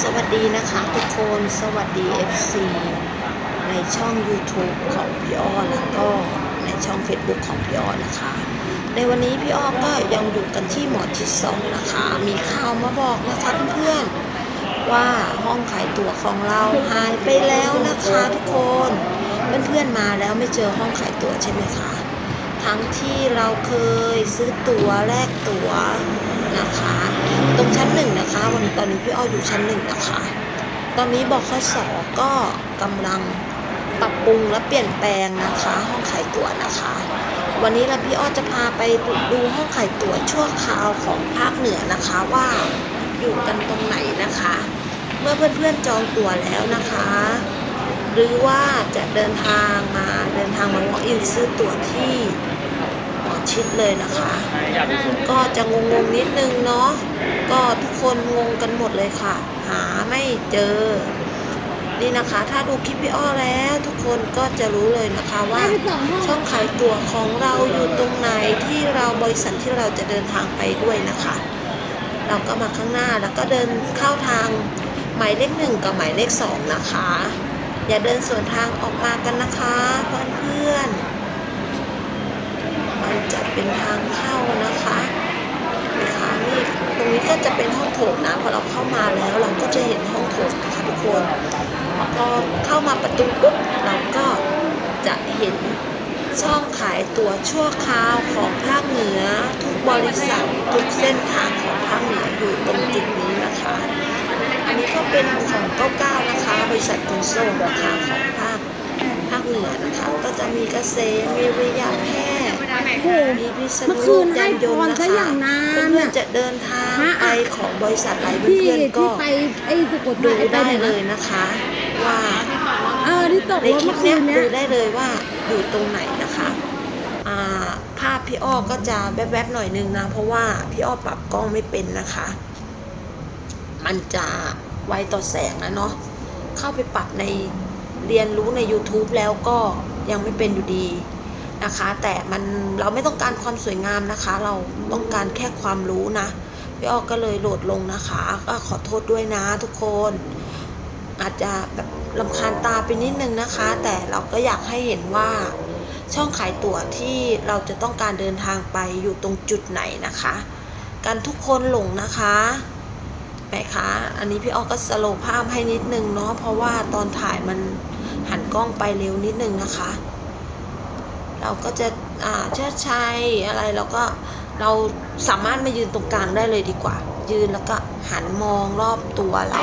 สวัสดีนะคะทุกคนสวัสดี FC ในช่อง YouTube ของพี่อ้อแล้วก็ในช่อง Facebook ของพี่อ้อนะคะ ในวันนี้พี่อ้อก็ยังอยู่กันที่หมอชิดสองนะคะ มีข่าวมาบอกนะคะเพื่อนๆว่าห้องขายตั๋วของเราหายไปแล้วนะคะทุกคนเพื่อนๆมาแล้วไม่เจอห้องขายตั๋วใช่ไหมคะทั้งที่เราเคยซื้อตั๋วแลกตั๋วนะคะ ตรงชั้นหนึ่งนะคะ วันต อนนี้พี่อ้ออยู่ชั้นหนึ่งนะคะ ตอนนี้บคสก็กำลังปรับปรุงและเปลี่ยนแปลงนะคะ ห้องขายตั๋วนะคะ วันนี้เราพี่อ้อจะพาไปดูห้องขายตั๋วชั่วคราวของภาคเหนือนะคะว่าอยู่กันตรงไหนนะคะ เมื่อเพื่อนๆจองตั๋วแล้วนะคะ หรือว่าจะเดินทางมาเดินทางมา walk in ซื้อตั๋วที่ ชิดเลยนะคะ ก็จะงงๆนิดนึงเนาะก็ทุกคนงงกันหมดเลยค่ะ หาไม่เจอ นี่นะคะ ถ้าดูคลิปพี่อ้อแล้วทุกคนก็จะรู้เลยนะคะว่าช่องขายตั๋วของเราอยู่ตรงไหนที่เราบริษัทที่เราจะเดินทางไปด้วยนะคะ เราก็มาข้างหน้าแล้วก็เดินเข้าทางหมายเลขหนึ่งกับหมายเลขสองนะคะ อย่าเดินสวนทางออกมากันนะคะเพื่อนๆมันจะ เป็นทางเข้านะคะนะคะนี่ตรงนี้ก็จะเป็นห้องโถงนะพอเราเข้ามาแล้วเราก็จะเห็นห้องโถงนะคะทุกคนพอเข้ามาประตูปุ๊บเราก็จะเห็นช่องขายตั๋วชั่วคราวของภาคเหนือ ทุกบริษัททุกเส้นทางของภาคเหนืออยู่ตรงจุดนี้นะคะ อันนี้ก็เป็นของ99นะคะบริษัทขนส่งราคาของภาคภาคเหนือนะคะ ก็จะมีเกษมมีวิทยาแพทย์ โอ้โหมีพิษณุเมื่อคืโลนกให้ยานยนต์นะพรซะคะอย่างนานเพื่อนอะๆจะเดินทางฮะไปของบริษัทไหนที่เพื่อนๆที่ก็ไปไอ้สุโขดูทัยไปได้ไหนเลนะยนะคะ ว่าเออที่ตกในรถคลิเมื่ปอคืเนี้ยนเนี้ยดูได้เลยว่าอยู่ตรงไหนนะคะอ่าภาพพี่อ้อก็จะแวบๆหน่อยนึงนะ เพราะว่าพี่อ้อปรับกล้องไม่เป็นนะคะ มันจะไวต่อแสงนะเนาะเข้าไปปรับในเรียนรู้ใน YouTube แล้วก็ยังไม่เป็นอยู่ดี นะคะ แต่มันเราไม่ต้องการความสวยงามนะคะ เราต้องการแค่ความรู้นะพี่อ้อก็เลยโหลดลงนะคะ ก็ขอโทษด้วยนะทุกคน อาจจะแบบลำคาญตาไปนิดนึงนะคะ แต่เราก็อยากให้เห็นว่าช่องขายตั๋วที่เราจะต้องการเดินทางไปอยู่ตรงจุดไหนนะคะการทุกคนหลงนะคะไหมคะ อันนี้พี่ออก็สโลว์ภาพให้นิดนึงเนาะเพราะว่าตอนถ่ายมันหันกล้องไปเร็วนิดนึงนะคะ เราก็จะอ่าเชิดชัยอะไรเราก็เราสามารถมายืนตรงกลางได้เลยดีกว่า ยืนแล้วก็หันมองรอบตัวเรา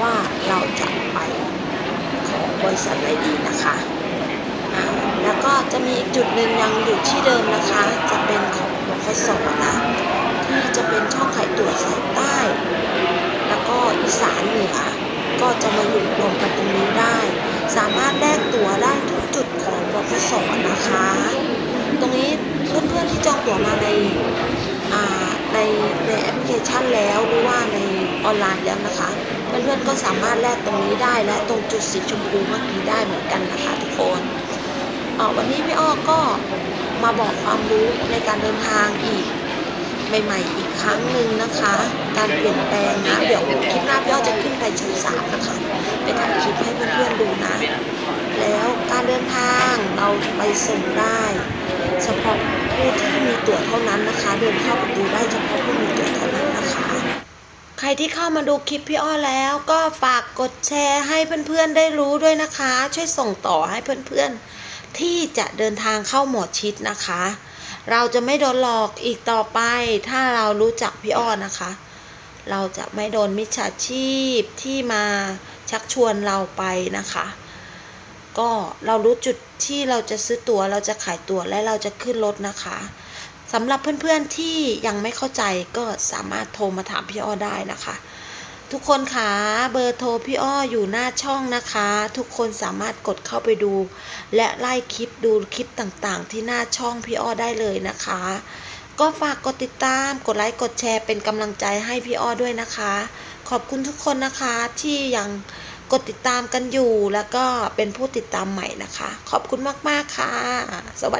ว่าเราจะไปของบริษัทไหนดีนะคะอ่าแล้วก็จะมีอีกจุดหนึ่งยังอยู่ที่เดิมนะคะ จะเป็นของบคสนะที่จะเป็นช่องขายตั๋วสายใต้ แล้วก็อีสานเหนือ ก็จะมาอยู่รวมกันตรงนี้ได้ สามารถแลกตั๋วได้ทุกจุดของบคสนะคะ ตรงนี้เพื่อนๆที่จองตั๋วมาในอ่าในในแอปพลิเคชันแล้วหรือว่าในออนไลน์แล้วนะคะเพื่อนๆก็สามารถแลกตรงนี้ได้และตรงจุดสีชมพูเมื่อกี้ได้เหมือนกันนะคะทุกคนออวันนี้พี่อ้อก็มาบอกความรู้ในการเดินทางอีกใหม่ๆอีกครั้งหนึ่งนะคะ การเปลี่ยนแปลงนะเดี๋ยวคลิปหน้าพี่อ้อจะขึ้นไปชั้นสามนะคะไปถ่ายคลิปให้เพื่อนๆดูนะ แล้วการเดินทางเราไปส่งได้เฉพาะ ผู้ที่มีตั๋วเท่านั้นนะคะ เดินเข้าประตูได้เฉพาะผู้มีตั๋วเท่านั้นนะคะ ใครที่เข้ามาดูคลิปพี่อ้อแล้วก็ฝากกดแชร์ให้เพื่อนๆได้รู้ด้วยนะคะ ช่วยส่งต่อให้เพื่อนๆ ที่จะเดินทางเข้าหมอชิดนะคะ เราจะไม่โดนหลอกอีกต่อไป ถ้าเรารู้จักพี่อ้อนะคะ เราจะไม่โดนมิจฉาชีพที่มาชักชวนเราไปนะคะ ก็เรารู้จุดที่เราจะซื้อตั๋วเราจะขายตั๋วและเราจะขึ้นรถนะคะสำหรับเพื่อนๆที่ยังไม่เข้าใจก็สามารถโทรมาถามพี่อ้อได้นะคะ ทุกคนคะเบอร์โทรพี่อ้ออยู่หน้าช่องนะคะ ทุกคนสามารถกดเข้าไปดู และไล่คลิปดูคลิปต่างๆ ที่หน้าช่องพี่อ้อได้เลยนะคะ ก็ฝากกดติดตามกดไลค์กดแชร์เป็นกำลังใจให้พี่อ้อด้วยนะคะ ขอบคุณทุกคนนะคะที่ยัง กดติดตามกันอยู่แล้วก็เป็นผู้ติดตามใหม่นะคะ ขอบคุณมาก ๆ ค่ะ สวัสดี